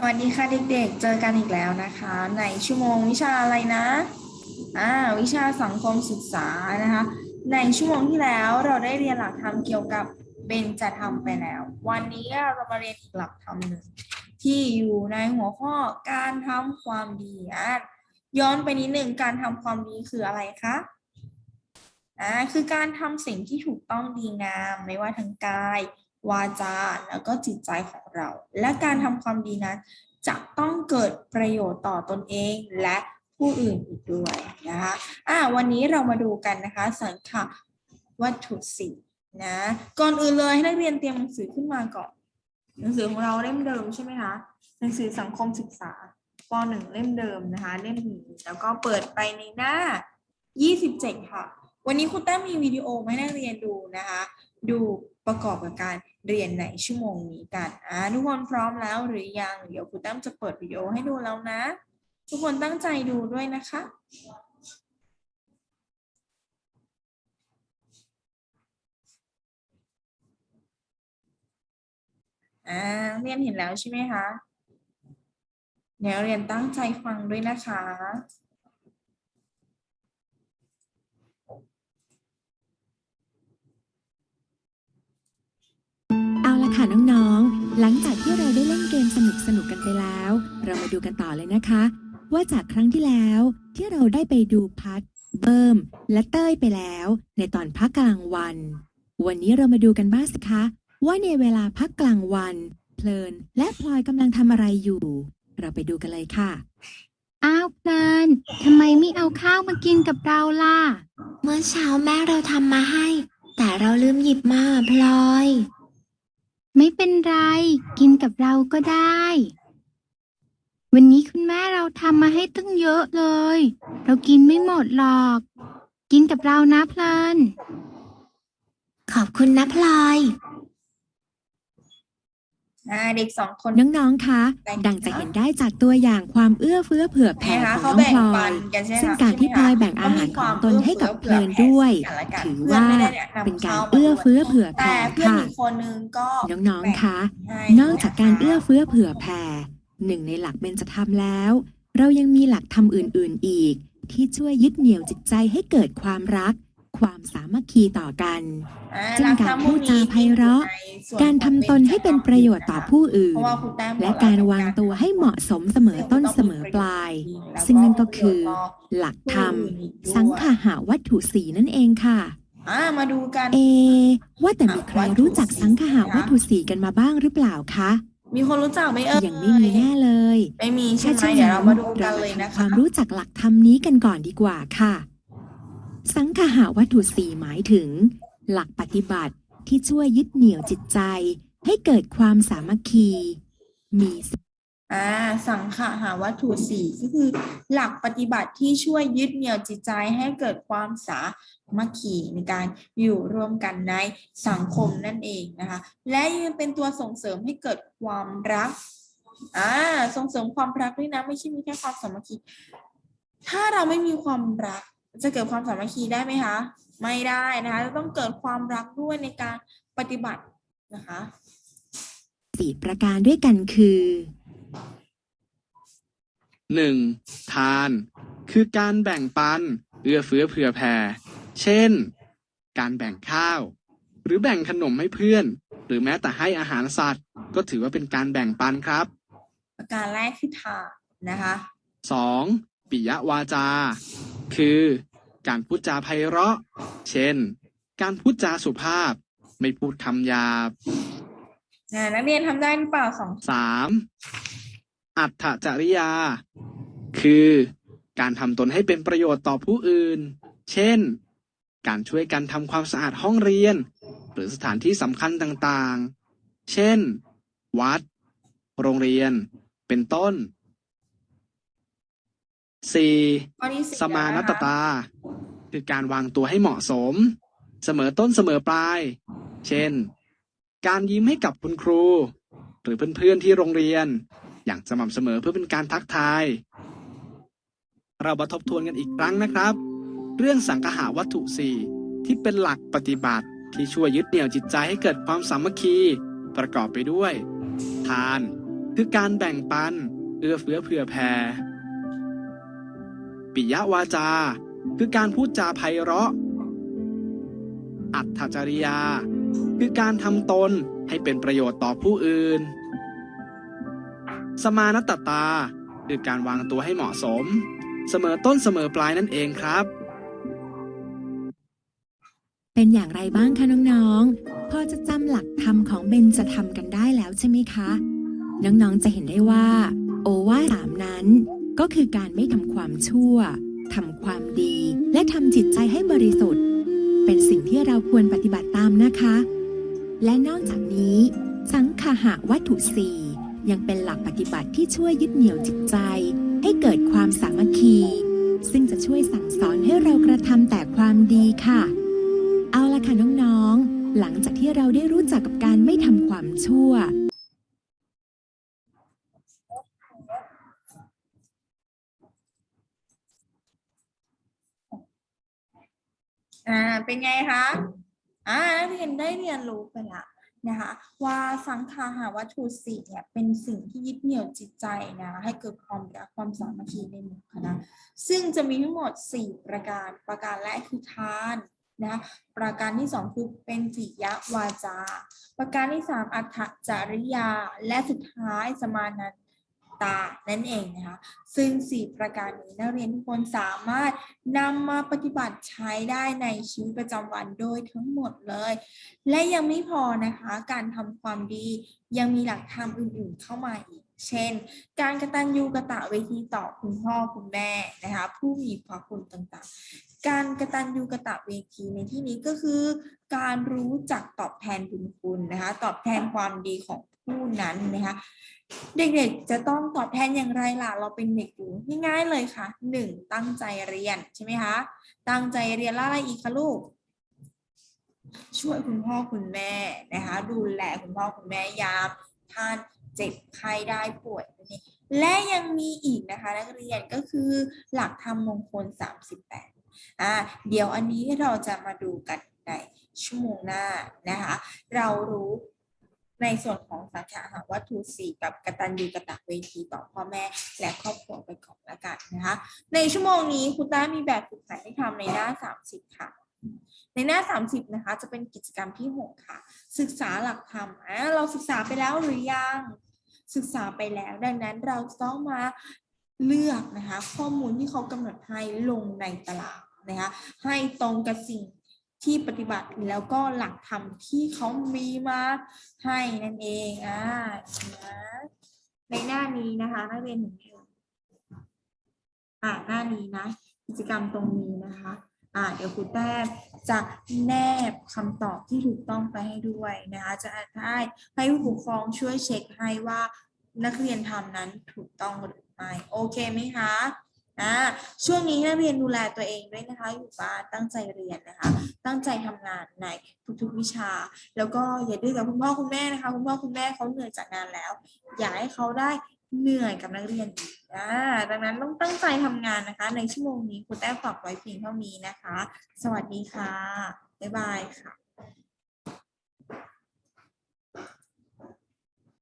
สวัสดีค่ะเด็กๆ เจอกันอีกแล้วนะคะ ในชั่วโมงวิชาอะไรนะอ่าวิชาสังคมศึกษานะคะ ในชั่วโมงที่แล้วเราได้เรียนหลักธรรมเกี่ยวกับเบญจธรรมไปแล้ว วันนี้เรามาเรียนอีกหลักธรรมหนึ่งที่อยู่ในหัวข้อการทำความดีอะย้อนไปนิดหนึ่งการทำความดีคืออะไรคะอ่าคือการทำสิ่งที่ถูกต้องดีงามไม่ว่าทางกาย วาจาแล้วก็จิตใจของเรา และการทำความดีนั้นจะต้องเกิดประโยชน์ต่อตนเองและผู้อื่นอีกด้วยนะคะอ่าวันนี้เรามาดูกันนะคะสังขวัตถุสี่นะก่อนอื่นเลยให้นักเรียนเตรียมหนังสือขึ้นมาก่อน หนังสือของเราเล่มเดิมใช่ไหมคะหนังสือสังคมศึกษาปหนึ่งเล่มเดิมนะคะเล่มนี้แล้วก็เปิดไปในหน้า 27 ค่ะ วันนี้คุณแต้มมีวิดีโอมาให้นักเรียนดูนะคะ ดู ประกอบกับการเรียนในชั่วโมงนี้กันอ่าทุกคนพร้อมแล้วหรือยัง เดี๋ยวครูแต้มจะเปิดวิดีโอให้ดูแล้วนะ ทุกคนตั้งใจดูด้วยนะคะอ่าเรียนเห็นแล้วใช่ไหมคะเดี๋ยวเรียนตั้งใจฟังด้วยนะคะ เอาละ ค่ะน้องๆ หลังจากที่เราได้เล่นเกมสนุกๆกันไปแล้ว เรามาดูกันต่อเลยนะคะ ว่าจากครั้งที่แล้วที่เราได้ไปดูพัดเบิ่มและเต้ยไปแล้ว ในตอนพักกลางวัน วันนี้เรามาดูกันบ้างสิคะ ว่าในเวลาพักกลางวัน เพลินและพลอยกำลังทำอะไรอยู่ เราไปดูกันเลยค่ะ อ้าวเพลินทำไมไม่เอาข้าวมากินกับเราล่ะ เมื่อเช้าแม่เราทำมาให้ แต่เราลืมหยิบมาพลอย ไม่เป็นไร กินกับเราก็ได้ วันนี้คุณแม่เราทำมาให้ตั้งเยอะเลย เรากินไม่หมดหรอก กินกับเรานะเพลินขอบคุณนะพลอย อ่าเด็กสองคน น้องๆ คะ ดังจะเห็นได้จากตัวอย่างความเอื้อเฟื้อเผื่อแผ่นะคะของเขาน้องแบ่งพลอปัยนกันใช่ไหมคะซึ่งการที่พลอยแบ่งอาหารของตนให้กับเพลินด้วย ถือว่าเป็นการเอื้อเฟื้อเผื่อแต่แผ่เพื่อนค่ะอีกคนนึงก็น้องๆ คะให้นอกจากการเอื้อเฟื้อเผื่อแผ่ หนึ่งในหลักเบญจธรรมแล้ว เรายังมีหลักธรรมอื่น ๆ อีก ที่ช่วยยึดเหนี่ยวจิตใจให้เกิดความรัก ความสามัคคีต่อกันอ่เช่นการพูดจาไพเราะ การทำตนให้เป็นประโยชน์ต่อผู้อื่เพนราะว่าครูแต้มและการวางตัวให้เหมาะสมเสมอต้นเสมอปลาย ซึ่งนั่นก็คือ หลักธรรม สังขาหาวัตถุสีนั่นเองค่ะอ่ามาดูกันเอ ว่าแต่มีใครรู้จักสังขาหาวัตถุสีกันมาบ้างหรือเปล่าคะมีคนรู้จักไหมเอ่ยยังไม่มีแน่เลยไม่มีใช่ถ้าไหมเช่นเดี๋ยวนั้เรานมาดูกัเรานมาเลยนะทำคคะวามรู้จักหลักธรรมนี้กันก่อนดีกว่าค่ะ สังขาหาวัตถุสีหมายถึง หลักปฏิบัติ ที่ช่วยยึดเหนี่ยวจิตใจ ให้เกิดความสามัคคี มีอ่าสังขะหาวัตถุสี่ก็คือหลักปฏิบัติที่ช่วยยึดเหนี่ยวจิตใจให้เกิดความสามัคคีในการอยู่ร่วมกันในสังคมนั่นเองนะคะ และยังเป็นตัวส่งเสริมให้เกิดความรักอ่าส่งเสริมความรักด้วยนะไม่ใช่มีแค่ความสามัคคี ถ้าเราไม่มีความรักจะเกิดความสามัคคีได้ไหมคะ ไม่ได้นะคะจะต้องเกิดความรักด้วยในการปฏิบัตินะคะสี่ประการด้วยกันคือหนึ่งทาน คือการแบ่งปันเอื้อเฟื้อเผื่อแผ่ เช่น การแบ่งข้าว หรือแบ่งขนมให้เพื่อน หรือแม้แต่ให้อาหารสัตว์ ก็ถือว่าเป็นการแบ่งปันครับ ประการแรกคือทานนะคะสองปิยวาจา คือ การพูดจาไพเราะ เช่น การพูดจาสุภาพ ไม่พูดคำหยาบอ่านักเรียนทำได้หรือเปล่าสองสามอัตถจริยา คือการทำตนให้เป็นประโยชน์ต่อผู้อื่น เช่น การช่วยกันทำความสะอาดห้องเรียน หรือสถานที่สำคัญต่างๆ เช่น วัด โรงเรียน เป็นต้น 4. ข้อที่สี่สมานัตนะคะตา คือการวางตัวให้เหมาะสม เสมอต้นเสมอปลาย เช่น การยิ้มให้กับคุณครู หรือเพื่อนๆที่โรงเรียน อย่างสม่ำเสมอเพื่อเป็นการทักทาย เรามาทบทวนกันอีกครั้งนะครับ เรื่องสังหาวัตถุสี่ที่เป็นหลักปฏิบัติที่ช่วยยึดเหนี่ยวจิตใจให้เกิดความสามัคคี ประกอบไปด้วย ทาน คือการแบ่งปัน เอื้อเฟื้อเผื่อแผ่ ปิยวาจา คือการพูดจาไพเราะ อัตถจริยา คือการทำตนให้เป็นประโยชน์ต่อผู้อื่น สมานตตา คือการวางตัวให้เหมาะสม เสมอต้นเสมอปลายนั่นเองครับ เป็นอย่างไรบ้างคะน้องๆ พอจะจำหลักธรรมของเบญจะทำกันได้แล้วใช่ไหมคะ น้องๆจะเห็นได้ว่า โอวาสามนั้น ก็คือการไม่ทำความชั่วทำความดี และทำจิตใจให้บริสุทธิ์ เป็นสิ่งที่เราควรปฏิบัติตามนะคะ และนอกจากนี้ สังคหะวัตถุสี่ยังเป็นหลักปฏิบัติที่ช่วยยึดเหนี่ยวจิตใจ ให้เกิดความสามัคคี ซึ่งจะช่วยสั่งสอนให้เรากระทำแต่ความดีค่ะ เอาละค่ะน้องๆ หลังจากที่เราได้รู้จักกับการไม่ทำความชั่ว อ่าเป็นไงคะอ่านักเรียนได้เรียนรู้ไปละนะคะว่าสังขาหาวัตถุสี่เนี่ยเป็นสิ่งที่ยึดเหนี่ยวจิตใจนะให้เกิดความรักความสามัคคีในหมู่คณะซึ่งจะมีทั้งหมด 4 ประการประการแรกคือทานนะคะประการที่ 2 คือเป็นปิยวาจา ประการที่ 3 อัตจริยา และสุดท้ายสมานัน ตานั่นเองนะคะ ซึ่ง 4 ประการนี้นักเรียนทุกคนสามารถนำมาปฏิบัติใช้ได้ในชีวิตประจำวันโดยทั้งหมดเลย และยังไม่พอนะคะ การทำความดียังมีหลักธรรมอื่นๆเข้ามาอีก เช่น การกระตัญญูกะตะเวทีต่อคุณพ่อคุณแม่นะคะผู้มีพระคุณต่างๆ การกระตัญญูกะตะเวทีในที่นี้ก็คือ การรู้จักตอบแทนบุญคุณนะคะ ตอบแทนความดีของผู้นั้นนะคะ เด็กๆ จะต้องตอบแทนอย่างไรล่ะ เราเป็นเด็กอยู่ง่ายๆเลยค่ะหนึ่งตั้งใจเรียนใช่ไหมคะ ตั้งใจเรียนล้วอะไรอีกคะลูก ช่วยคุณพ่อคุณแม่นะคะ ดูแลคุณพ่อคุณแม่ยามท่านเจ็บไข้ได้ป่วยนั่และยังมีอีกนะคะ นักเรียนก็คือหลักธรรมมงคล 38อ่าเดี๋ยวอันนี้เราจะมาดูกันในชั่วโมงหน้านะคะ เรารู้ ในส่วนของสังขารวัตถุสี่กับกตัญญูกตเวทีต่อพ่อแม่ และครอบครัวไปก่อนละกันนะคะ ในชั่วโมงนี้ครูต้ามีแบบฝึกหัดให้ทำในหน้า 30 ค่ะ ในหน้า 30 นะคะ จะเป็นกิจกรรมที่ 6 ค่ะ ศึกษาหลักธรรมอะเราศึกษาไปแล้วหรือยัง ศึกษาไปแล้ว ดังนั้นเราต้องมาเลือกนะคะ ข้อมูลที่เขากำหนดให้ลงในตารางนะคะ ให้ตรงกับสิ่ง ที่ปฏิบัติแล้วก็หลักธรรมที่เขามีมาให้นั่นเองอ่านะในหน้านี้นะคะนักเรียนเห็นไหมเอ่ยอ่าหน้านี้นะ กิจกรรมตรงนี้นะคะอ่าเดี๋ยวครูแต้มจะแนบคำตอบที่ถูกต้องไปให้ด้วยนะคะจะให้ให้ผู้ปกครองช่วยเช็คให้ว่านักเรียนทำนั้นถูกต้องหรือไม่โอเคไหมคะ อ่าช่วงนี้นักเรียนดูแลตัวเองด้วยนะคะ อยู่บ้านตั้งใจเรียนนะคะ ตั้งใจทำงานในทุกๆวิชา แล้วก็อย่าดื้อกับคุณพ่อคุณแม่นะคะ คุณพ่อคุณแม่เขาเหนื่อยจากงานแล้ว อย่าให้เขาได้เหนื่อยกับนักเรียนอ่าดังนั้นต้องตั้งใจทำงานนะคะ ในชั่วโมงนี้คุณแต้ฝากไว้เพียงเท่านี้นะคะ สวัสดีค่ะบ๊ายบายค่ะ